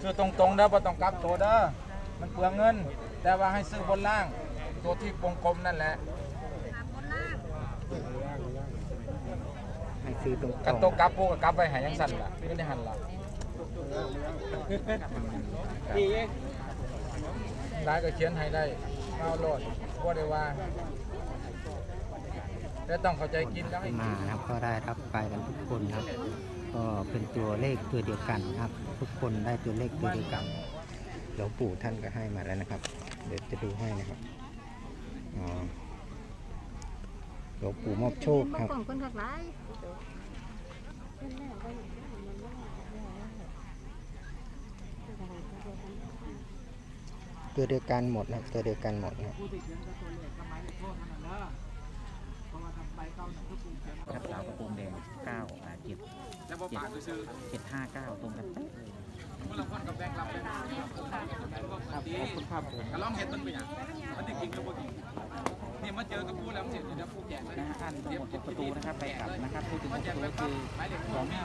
ซื้อตรงๆเด้อบ่ต้องกลับตัวเด้อมันเปลืองเงิน แต่ว่าให้ซื้อบนล่าง ตัวที่วงกลมนั่นแหละให้ซื้อตรงกันตัวกลับปูก็กลับไปหายังสั่นล่ะไม่ได้หันล่ะได้ก็เขียนให้ได้เอาโลดบ่ได้ว่าแต่ต้องเข้าใจกินแล้วให้ มานะครับก็ได้รับไปกันทุกคนครับ ก็เป็นตัวเลขตัวเดียวกันครับ ทุกคนได้ตัวเลขตัวเดียวกันหลวงปู่ท่านก็ให้มาแล้วนะครับ เดี๋ยวจะดูให้นะครับอ๋อหลวงปู่มอบโชคครับของคนทักหลายตัวเดียวกันหมดนะครับตัวเดียวกันหมดนะครับค กับสาวกระโปรงแดง9อ่าเจ็ดแล้วบ่ปากซื้อเจ็ดห้าเก้าตรงกันเป๊ะเลยคนละคนกับแบงค์รับเลยครับขอบคุณครับผมก็ลองเห็ดมันเป็นหยังมันสิกินกับบ่กินนี่มาเจอกับผู้แล้วเสร็จเดี๋ยวผู้แจกเลยนะฮะอันทั้งหมดประตูนะครับไปกลับนะครับผู้ถึงประตูคือของสอง นี่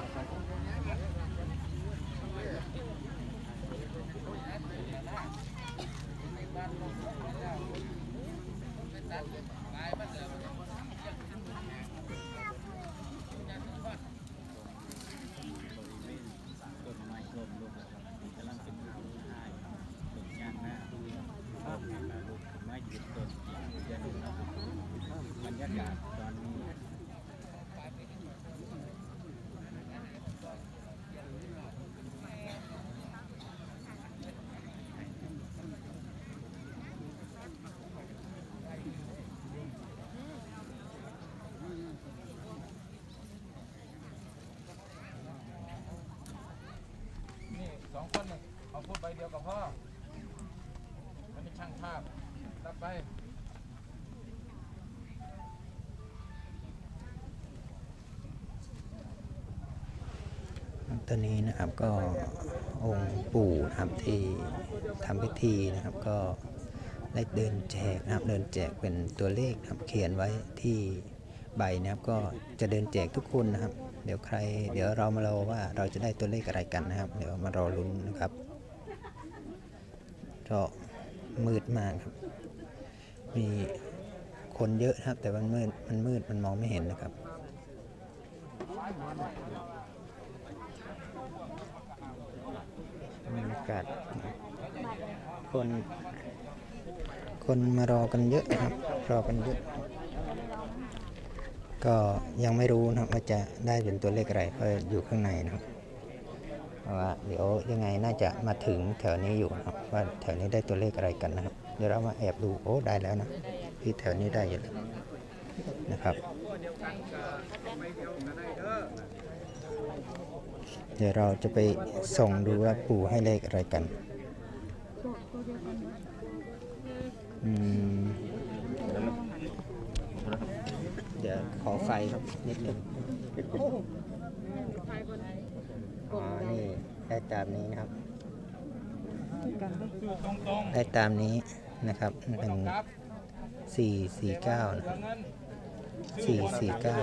สองคนนี่ เอาพูดไปเดียวกับพ่อมันเป็นช่างภาพรับไปตอนนี้นะครับก็องค์ปู่นะครับที่ทำพิธีนะครับก็ได้เดินแจกนะครับเดินแจกเป็นตัวเลขนะครับเขียนไว้ที่ใบนะครับก็จะเดินแจกทุกคนนะครับ เดี๋ยวใคร เดี๋ยวเรามารอว่าเราจะได้ตัวเลขอะไรกันนะครับ เดี๋ยวมารอลุ้นนะครับ ก็มืดมากครับ มีคนเยอะครับ แต่มันมืดมันมืดมันมองไม่เห็นนะครับบรรยากาศคนคนมารอกันเยอะครับ รอกันเยอะ ก็ยังไม่รู้นะครับว่าจะได้เป็นตัวเลขอะไรเพราะอยู่ข้างในนะครับว่าเดี๋ยวยังไงน่าจะมาถึงแถวนี้อยู่นะครับ ว่าแถวนี้ได้ตัวเลขอะไรกันนะครับ เดี๋ยวเรามาแอบดูโอ้ได้แล้วนะที่แถวนี้ได้อยู่แล้วนะครับเดี๋ยวเราจะไปส่องดูว่าปู่ให้เลขอะไรกันอืมเดี๋ยวขอไฟครับนิดนึงอ๋อนี่ได้ตามนี้นะครับซื้อตรง ได้ตามนี้นะครับหนึ่งสี่สี่เก้าเปลืองเงินสี่สี่เก้า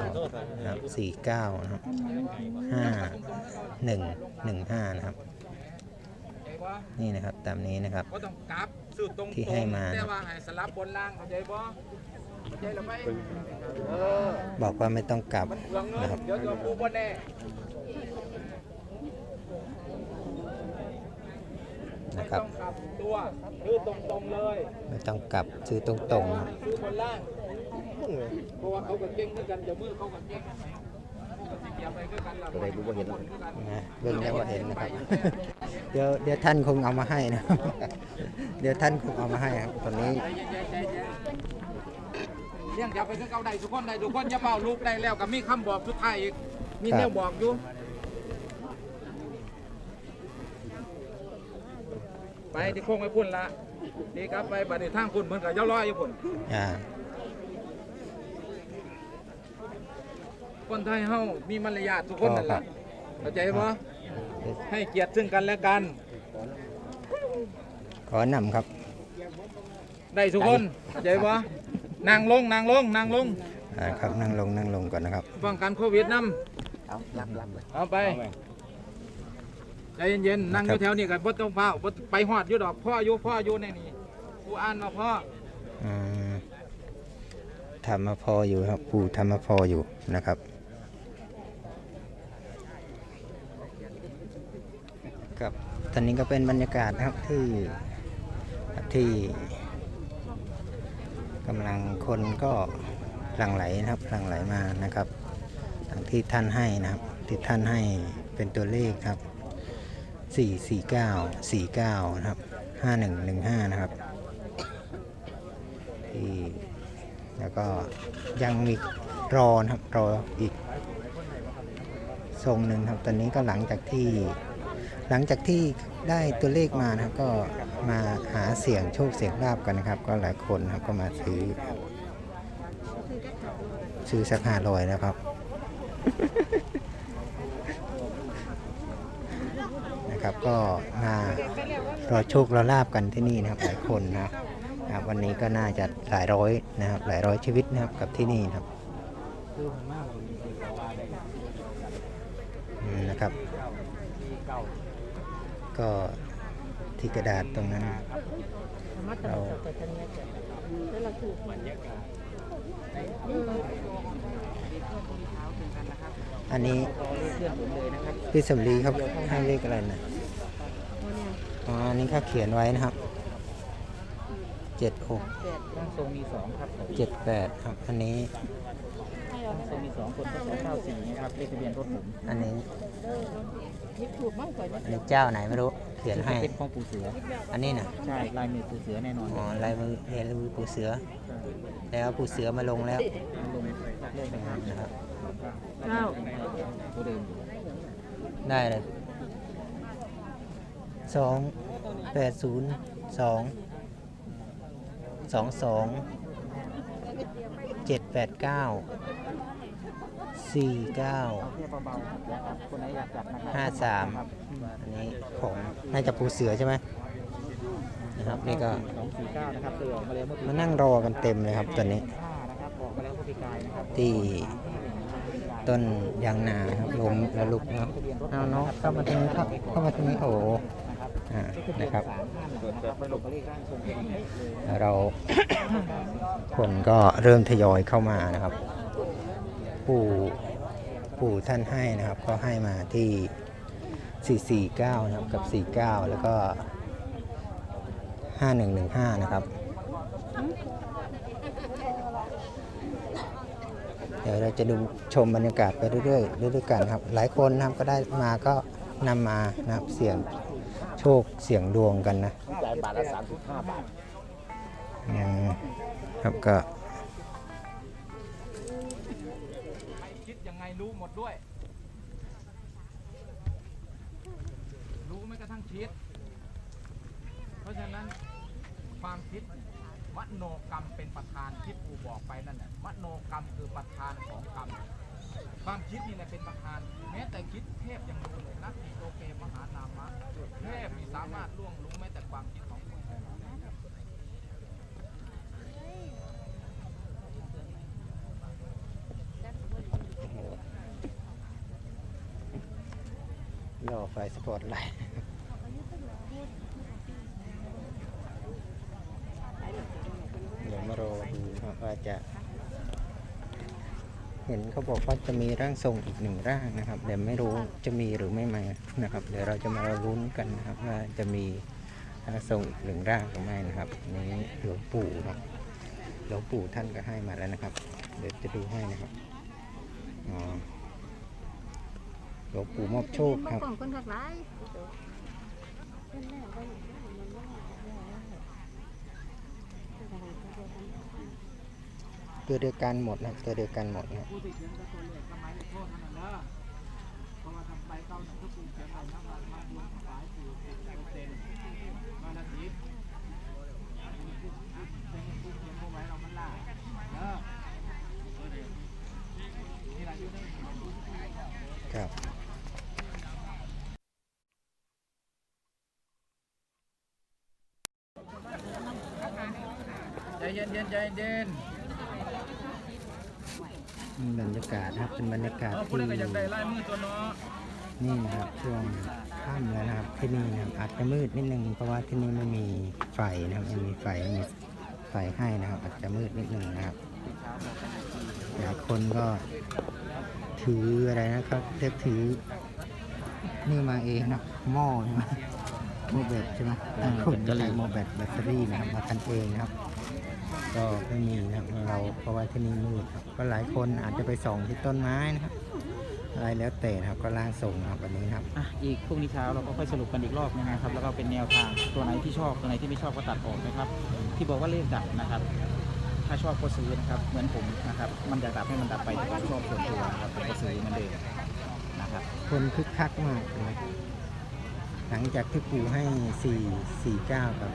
นะครับสี่เก้านะครับห้าหนึ่งหนึ่งห้านะครับ นี่นะครับตามนี้นะครับที่ให้มาบอกว่าไม่ต้องกลับนะครับ เดี๋ยวจะปูบ่แน่นะครับไม่ต้องกลับ ตัวซื้อตรงๆเลยไม่ต้องกลับซื้อตรงๆนะซื้อบนล่างเพราะว่าเขาก็เก่งด้วยกันจะมือเขาก็เก่งเกียร์ไปด้วยกันละอะไรรู้ว่าเห็นนะเบิ่งแล้วว่าเห็นนะครับ เดี๋ยวเดี๋ยวท่านคงเอามาให้นะครับเดี๋ยวท่านคงเอามาให้ครับตอนนี้ใจเย็นใจเย็นเลี้ยงจับไปคือเก่าได้ทุกคนได้ทุกคนอย่าเป่าลูกได้แล้วก็มีคำบอกสุดท้ายอีกมีแนวบอกอยู่ ไปที่โค้งไปพุ่นละนี่ครับไปบัดนี้ทางพุ่นเหมือนกับเย้าลอยอยู่พุ่นอ่าคนไทยเฮามีมารยาททุกคนนั่นแหละเข้าใจปะให้เกียรติซึ่งกันและกัน ขอนำครับ ได้ทุกคนเข้าใจปะนั่งลงนั่งลงนั่งลงอ่าครับนั่งลงนั่งลงก่อนนะครับป้องกันโควิดนเอารับรับเลยำเอาไปใจ เย็นๆนั่งอยู่แถวนี้กันบ่ต้องเฝ้าบ่ไปฮอดอยู่ดอกพ่ออยู่พ่ออยู่ในนี่กูอ่านมาพ่ออืมทำมาพออยู่ครับปู่ทำมาพออยู่นะครับ ครับตอนนี้ก็เป็นบรรยากาศนะครับที่ที่กำลังคนก็หลั่งไหลนะครับหลั่งไหลมานะครับทางที่ท่านให้นะครับที่ท่านให้เป็นตัวเลขครับ 449 49 นะครับ 5115 นะครับที่แล้วก็ยังมีรอนะครับรออีกทรงหนึ่งครับตอนนี้ก็หลังจากที่หลังจากที่ได้ตัวเลขมานะครับก็มาหาเสียงโชคเสียงลาบกันนะครับ ก็หลายคนครับก็มาซื้อ ซื้อสักห้าร้อยนะครับ นะครับก็มารอโชครอลาบกันที่นี่นะครับหลายคนนะครับวันนี้ก็น่าจะหลายร้อยนะครับหลายร้อยชีวิตนะครับกับที่นี่นะครับนะครับ ก็ที่กระดาษตรงนั้นเรา อันนี้เพื่อนผมเลยนะครับพี่สำลีครับให้เลขอะไรนะอ๋ออันนี้เขาเขียนไว้นะครับเจ็ดหกร่างทรงมีสองครับผมเจ็ดแปดครับ อันนี้ร่างทรงมีสองคนก็สองเก้าสี่นะครับเลขทะเบียนรถผมอันนี้ อันนี้เจ้าไหนไม่รู้เขียนให้เป็นของปู่เสือ อันนี้นะใช่ลายมือปู่เสือแน่นอนอ๋อลายมือเรียนมือปู่เสือ แล้วปู่เสือมาลงแล้วลงเลขนะครับนะครับเก้าตัวเดิมอยู่ได้เลยสองแปดศูนย์สองสองสองเจ็ดแปดเก้า สี่เก้าเอาแค่เบาๆนะครับคนไหนอยากจัดนะครัห้าสามอันนี้ของน่าจะปูเสือใช่ไหมนะครับนี่ก็สองสี่เก้านะครับเคยออกมาแล้วเมื่อปีมานั่งรอกันเต็มเลยครับตอนนี้ห้านะครับออกมาแล้วเมื่อปีกายนะครับที่ต้นยางนาครับลมแลลุกนะครับเอาน้องเข้ามาตรงนี้ครับเข้ามาตรงนี้โอ้โหอ่านะครับสามท่านนะครับไปลงกับเลขร่างทรงเป็นยังไงเลยเราคนก็เริ่มทยอยเข้ามานะครับ ปู่ปู่ท่านให้นะครับ ก็ให้มาที่ 449 นะครับกับ 49 แล้วก็ 5115 นะครับ เดี๋ยวเราจะดูชมบรรยากาศไปเรื่อยๆเรื่อยๆกันครับ หลายคนนะครับก็ได้มาก็นำมานะครับเสี่ยงโชคเสี่ยงดวงกันนะจ่ายบาทละสามสิบห้าบาทอืมครับก็ รู้หมดด้วย รู้ไม่กระทั่งคิด เพราะฉะนั้นความคิดมโนกรรมเป็นประธานที่ครูบอกไปนั่นแหละมโนกรรมคือประธานของกรรม ความคิดนี่แหละเป็นประธาน แม้แต่คิดเทพยังรู้เลยนักติโลเกมหานามะเทพมีสามารถล่วงรู้แม้แต่ความคิดของคน รอ ไฟสปอร์ตไลท์เดี๋ยวมารอดูครับว่าจะ เห็นเขาบอกว่าจะมีร่างทรงอีกหนึ่งร่างนะครับแต่ไม่รู้จะมีหรือไม่มานะครับ เดี๋ยวเราจะมาลุ้นกันนะครับ ว่าจะมีร่างทรงอีกหนึ่งร่างหรือไม่นะครับนี้หลวงปู่ครับหลวงปู่ท่านก็ให้มาแล้วนะครับ เดี๋ยวจะดูให้นะครับอ๋อ หลวงปู่มอบโชคครับ ตัวเดียวกันหมดนะตัวเดียวกันหมดนะครับผู้ที่เขียนก็ตัวเลขก็หมายเลขโทษนั่นแหละเพราะว่าทำไปเก้าหนึ่งก็ปูเขียนอะไรนะมามาดวงถวายปู่สิบเปอร์เซ็นต์มาละสิบเป็นปูเขียนเอาไว้เรามันล่าเออนี่แหละอยู่ใน ครับ ใจเย็นเย็นใจเย็นบรรยากาศนะครับเป็นบรรยากาศเออผู้ที่ใดก็อยากได้ลายมือตัวเนาะนี่นะครับช่วงค่ำแล้วนะครับที่นี่นะครับอาจจะมืดนิดนึงเพราะว่าที่นี่ไม่มีไฟนะครับไม่มีไฟไม่มีไฟให้นะครับ อาจจะมืดนิดนึงนะครับหลายคนก็ถืออะไรนะครับเรียกถือ นี่มาเองนะหม้อใช่ไหมโมแบตใช่ไหมหลายคนก็ใช้โมแบตแบตเตอรี่นะครับมากันเองนะครับ ก็ไม่มีนะครับเราเพราะว่าที่นี่มืดครับก็หลายคนอาจจะไปส่องที่ต้นไม้นะครับอะไรแล้วแต่นะครับก็ล่างส่งนะครับวันนี้นะครับอะอีกพรุ่งนี้เช้าเราก็ค่อยสรุปกันอีกรอบนึงนะครับ แล้วก็เป็นแนวทางตัวไหนที่ชอบตัวไหนที่ไม่ชอบก็ตัดออกนะครับ ที่บอกว่าเลขดับนะครับ ถ้าชอบก็ซื้อนะครับ เหมือนผมนะครับ มันอยากดับให้มันดับไปแต่ผมชอบส่วนตัวนะครับผมก็ซื้อเหมันเดิมนะครับ คนคึกคักมากเลยหลังจากที่ปู่ให้ 4 4 9กับ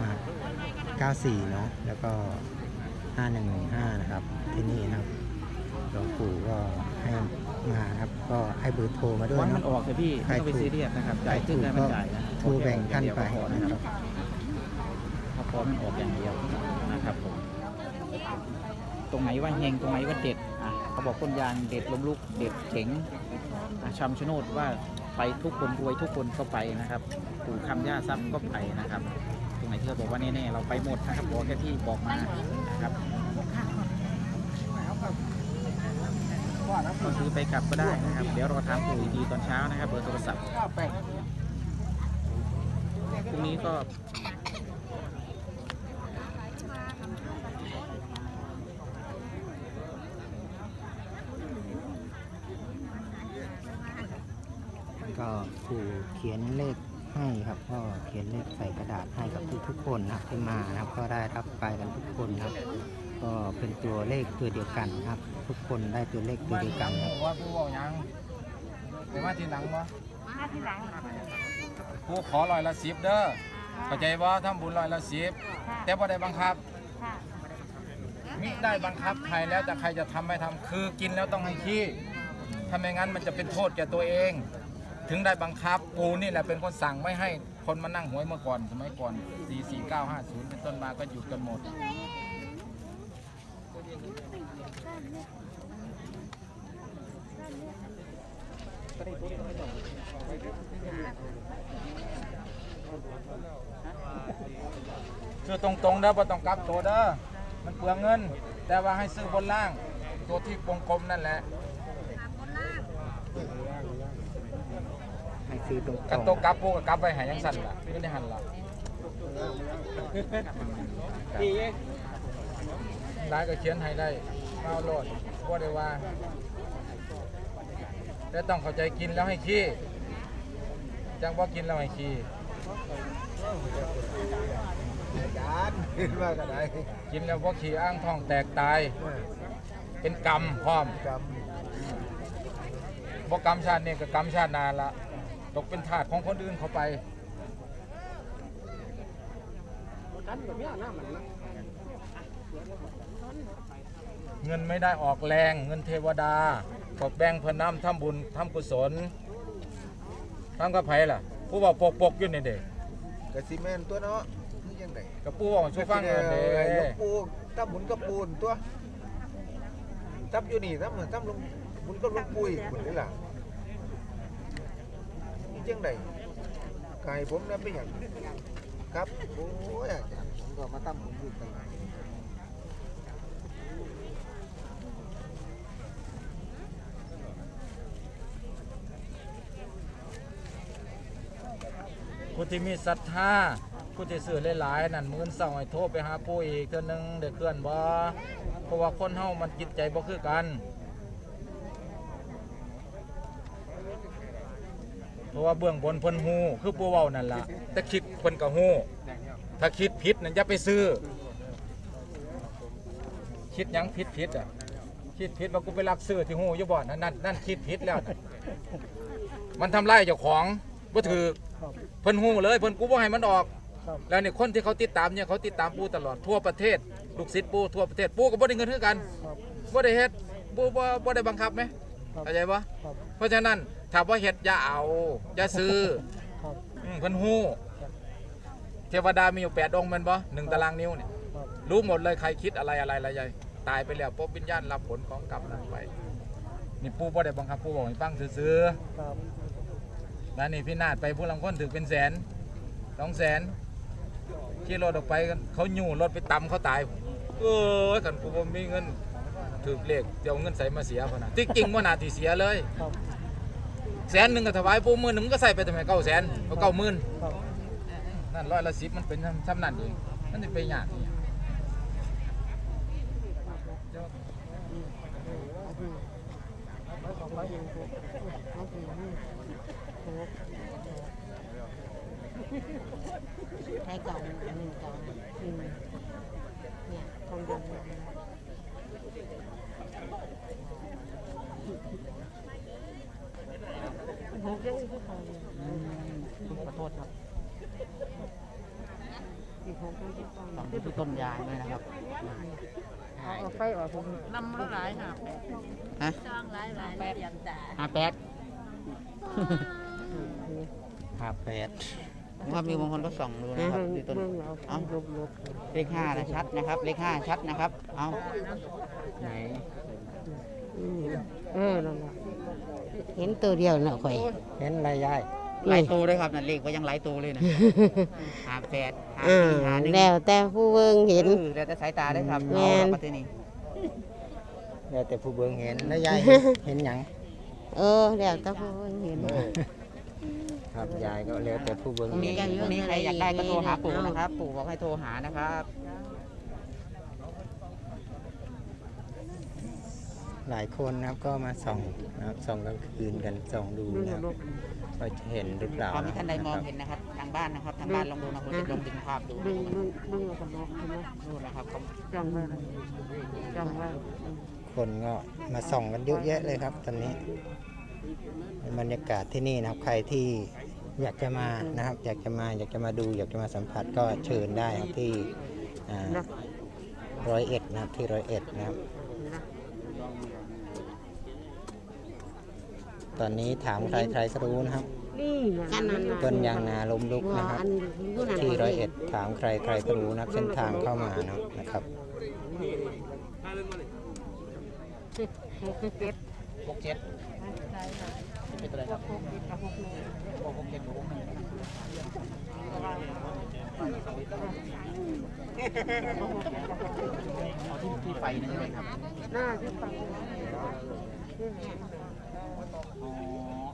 อ่า 94 เนาะแล้วก็ 5115 นะครับ ที่นี่นะครับหลวงปู่ก็ให้มาครับ ก็ให้เบอร์โทรมาด้วยวันมัเนาะนออกเลยพี่ใครไม่ต้องไปถูกซีเรียสนะครับจ่ายขึ้นได้มันจ่ายนะโทรแบ่งกันไปพอนะนะคครัรับบถ้าพอมันออกอย่างเดียวนะครับผมตรงไหนว่าเฮงตรงไหนว่าเด็ดอะเขาบอกต้นยางเด็ดลมลุกเด็ดเข็งอะชำชะโนดว่าไปทุกคนรวยทุกคนก็ไปนะครับปู่คำย่าทรัพย์ก็ไปนะครับตรงไห นที่เขาบอกว่าแน่ๆเราไปหมดนะครับบอกแค่ที่บอกมานะครับก็ซื้อไปกลับก็ได้นะครับ เดี๋ยวรอถามปู่อีกทีตอนเช้านะครับเบอร์โทรศัพท์พรุ่งนี้ก็ก็ปู่เขียนเลข ให้ครับก็เขียนเลขใส่กระดาษให้กับทุกๆคนนะครับที่มานะครับก็ได้รับไปกันทุกคนนะครับ ก็เป็นตัวเลขตัวเดียวกันครับ ทุกคนได้ตัวเลขตัวเดียวกันครับว่าผู้บอกยังไปมาทีหลังบ่มาที่หลังค่ะผู้ขอร้อยละสิบเด้อเข้าใจบ่าทำบุญร้อยละสิบแต่บ่ได้บังคับมิได้บังคับใครแล้วแต่ใครจะทำไม่ทำคือกินแล้วต้องให้ขี้ถ้าไม่งั้นมันจะเป็นโทษแก่ตัวเอง ถึงได้บังคับปูนี่แหละเป็นคนสั่งไม่ให้คนมานั่งหวยเมื่อก่อนสมัยก่อน 4 4 9 5 0 เป็นต้นมาก็หยุดกันหมด ซื้อตรงๆเด้อบ่ต้องกลับตัวเด้อมันเปลืองเงิน แต่ว่าให้ซื้อบนล่าง ตัวที่วงกลมนั่นแหละ ซื้อตรงกันตัวกลับปูกับกลับไปหายังสั่นล่ะไม่ได้หันล่ะร้ายก็เขียนให้ได้มาเอาโลดว่าได้ว่าแต่ต้องเข้าใจกินแล้วให้ขี้จังว่ากินแล้วให้ขี้การเห็นว่ากันไหนกินแล้วว่าขี้อ้างท้องแตกตาย เป็นกรรมพร้อมกรรมบ่กรรมชาตินี่ก็กรรมชาติหนานละ ตกเป็นทาสของคนอื่นเขาไปเงินไม่ได้ออกแรงเงินเทวดาก็แบ่งเพื่อนน้ำทำบุญทำกุศลทำกับไผล่ะ ผู้บอกปกปกๆอยู่นี่เด็กกระซีเมนตัวเนาะนี่ยังไงกับผู้บอกช่วยฟังเงินเด็ลงกปูตั้มหมุนกับปูนตัวตั้มอยู่นี่ตั้มเหมือนตั้มลงหมุนกับลงปุยหมุนนี่ล่ะนี่ จังไดไก่ผมเนี่ยเป็นอย่างครับโอ้ยอาจารย์ผมก็มาตั้มผมอยู่ตลอดผู้ที่มีศรัทธาผู้ที่ซื้อหลายๆนั่นมื้อเช้าให้โทรไปหาผู้อีกเทื่อนึงเด็กเคลื่อนบ่เพราะว่าคนเฮามันจิตใจบ่คือกัน เพราะว่าเบื้องบนเพิ่นฮู้คือผู้เว้านั่นล่ะแต่คิดเพิ่นก็ฮู้ถ้าคิดผิดนั่นอย่าไปซื้อ คิดหยังผิดผิดอะคิดผิดว่ากูไปลักซื้อที่ฮู้อยู่บ่นั่นนั่นนั่นคิดผิดแล้วนะมันทำลายเจ้าของบ่ถือเพิ่นฮู้เลยเพิ่นกูบ่ให้มันออก แล้วนี่คนที่เขาติดตามเนี่ยเขาติดตามปูตลอดทั่วประเทศลูกศิษย์ปูทั่วประเทศปูก็บ่ได้เงินคือกันบ่ได้เฮ็ดปูบ่บ่ได้บังคับไหม เข้าใจปะเพราะฉะนั้นถ้าบ่เฮ็ดอย่าเอาอย่าซื้ออืมเพิ่นฮู้เทวดามีอยู่8องค์แม่นบ่หนึ่งตารางนิ้วเนี่ยรู้หมดเลยใครคิดอะไรอะไรอะไรใหญ่ตายไปแล้วปุ๊บวิญญาณรับผลของกรรมนั้นไป นี่ปูบ่ได้บังคับปูบอกให้ฟังซื่อๆแล้วนี่พี่นาดไปผู้ลังคนถือเป็นแสนสองแสนขี่รถออกไปกันเขาหยู่รถไปตำเขาตายเออกันกูบ่มีเงิน ถือเลขเดี๋ยวเอาเงินใส่มาเสียพะนะที่จริงว่านาทีเสียเลยแสนหนึ่งก็ถวายปูหมื่นหนึ่งมันก็ใส่ไปทำไมเก้าแสนเอาเก้าหมื่นนั่นร้อยละสิบมันเป็นซ้ำนั่นเองมันจะไปยากอีหยังใช้กล่องหนึ่งกล่องอืมเนี่ยกล่องเดียวเนี่ยหกยังอีกกล่องหนึ่ ขอโทษครับอีกหกยังอีกกล่องหสองนึ่งที่ต้นยางด้วยนะครับเอาเอาไฟออกผมลำละหลายหาแปดฮะจ้างหลายหลายเตรียมจ่าห้าแปดห้าแปดว่ามีบางคนก็ส่องดูเบิ่นะครับงที่ต้นเบิ่งเอาเอ้าลบลบเลขห้านะชัดนะครับ เลขห้าชัดนะครับ เอาไหนอืมเออนั่นแหละ เห็นตัวเดียวน่ะข่อย เห็นอะไรยายหลายตัวด้วยครับนั่นเลขก็ยังหลายตัวเลยนะห้าแปดห้าอ่าสี่ห้าหนึ่งแล้วแต่ผู้เบิ่งเห็นเออแล้วแต่สายตาได้ครับแม่เอานละปฏินี่แล้วแต่ผู้เบิ่งเห็นแล้วยายเห็นหยังเออแล้วแต่ผู้เบิ่งเห็น ครับยายก็แล้วแต่ผู้เบิ่งพรุ่งนี้เห็นพรุ่งนี้ใครอยากได้ก็โทรหาปู่นะครับ ปู่บอกให้โทรหานะครับ หลายคนนะครับก็มาส่องนะครับส่องกลางคืนกันส่องดูเบิ่งนะครับลบว่าจะเห็นหรือเปล่าตอนนี้ท่านใดมองะครับเห็นนะครับทางบ้านนะครับทางบ้านลองดูนะผมจะลองดึงภาพดูเบิ่งเบิ่งเบิ่งเอากันลบใช่ไหมดูนะครับเขาจังไว้เลยจังไว้อืมคนก็มาส่องกันเยอะแยะเลยครับ ตอนนี้เป็นบรรยากาศที่นี่นะครับใครที่อยากจะมานะครับ อยากจะมาอยากจะมาดู อยากจะมาสัมผัสก็เชิญได้ครับที่อ่าร้อยเอ็ดนะครับที่ร้อยเอ็ดนะครับ ตอนนี้ถามใครใครก็รู้นะครับนี่กันนั่นน่ะต้นยางนาล้มลุกนะครับอันอยู่นั่นที่ร้อยเอ็ดถามใครใครก็รู้นะครับเส้นทางเข้ามานะครับหกสิบเจ็ดหกเจ็ดเป็นอะไรครับหกหกเจ็ดหกหนึ่งเอา ที่ที่ไฟนั่นใช่ไหมครับ หน้าที่ฟังอ๋อ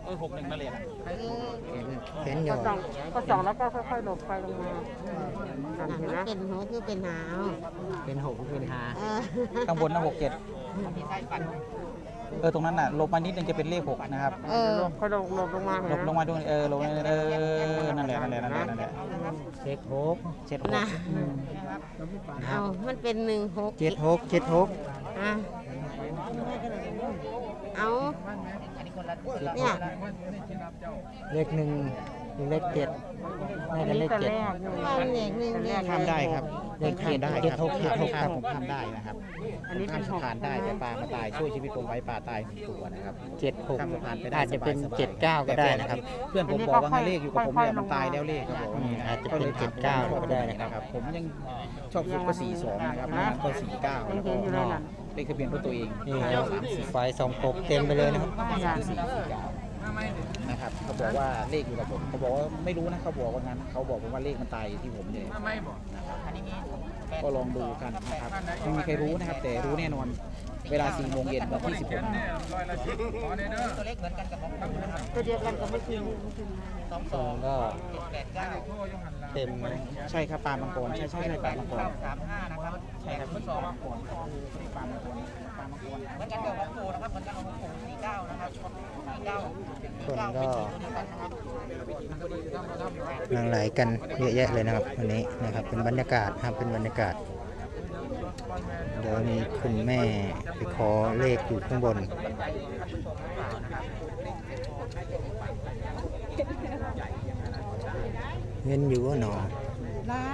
เออหกหนึ่งนั่นเลยนะเห็นเห็นอก็ยู่ส่องก็ส่องแล้วก็ค่อยๆหลบไฟลงมานั่นเห็นไหมเป็นหัวคือเป็นหาวเป็นหกเป็นหาเออข้างบนนะหกเจ็ด เออตรงนั้นน่ะลบมานิดนึงจะเป็นเลขหกนะครับเออหลบค่อยหลบหลบลงมาลเห็นบไหมลงมาดูเออลงเออนั่นแหละนั่นแหละนั่นแหละนั่นแหละเจ็ดหกเจ็ดหกนะเอามันเป็นหนึ่งหกเจ็ดหกเจ็ดหกอะเอาเนี่ยเลขหนึ่งเลขเจ็ดน่าจะเลขแต่เจ็ดแรกอยู่มันเลขหนึ่งเลขข้ามได้ครับ เลขข้ามได้ครับหกเจ็ดหกข้ามผมข้ามได้นะครับอันนี้ข้ามสะพานได้แต่ปลามาตายช่วยชีวิตผมไว้ปลาตายหนึ่งตัวนะครับเจ็ดหกข้ามสะพานไปได้อาจจะเป็นสบยๆเจ็ดเก้าก็ได้นะครับ เพื่อนผมบอกว่าให้เลขอยู่กับผมเนี่ยมันตายแล้วเลขครับผมอาจจะเป็นเจ็ดเก้าก็ได้นะครับ ผมยังชอบสุดก็สี่สองนะครับไม่งั้นก็สี่เก้ายังเห็เลยนั่นเลขทะเบียนรถตัวเองนี่ครับไฟสองกบเต็มไปเลยนะครับ สี่สี่เก้า ครับเขาบอกว่าเลขอยู่กับผมเขาบอกว่าไม่รู้นะเขาบอกว่างั้นเขาบอกผมว่าเลขมันตายอยู่ที่ผมเลยไม่บอกก็ลองดูกันนะครับไม่มีใครรู้นะครับ แต่รู้แน่นอน เวลา4โมงเย็นวันที่16เนี่ยร้อยละสิบขอในเด้อตัวเล็กเหมือนกันกับของผมตัวเดียวกันกับเมื่อกี้นี่สองคสอนงก็แปดเก้าเต็มเลยใช่ครับปลามังกรใช่ใช่ใช่ปลามังกรสามห้านะครับใช่ครับทดสอบมังกรปลามังกรปลามังกรเหมือนกันกับของโกนะครับเหมือนกันกับของผมสี่เก้านะครับสี่เก้าคนก็นะครับหลั่งไหลกันเยอะแยะเลยนะครับวันนี้นะครับเป็นบรรยากาศครับเป็นบรรยากาศ เดี๋ยวมีคุณแม่ไปขอเลขอยู่ข้างบนเงินอยู่ว่าหนอละ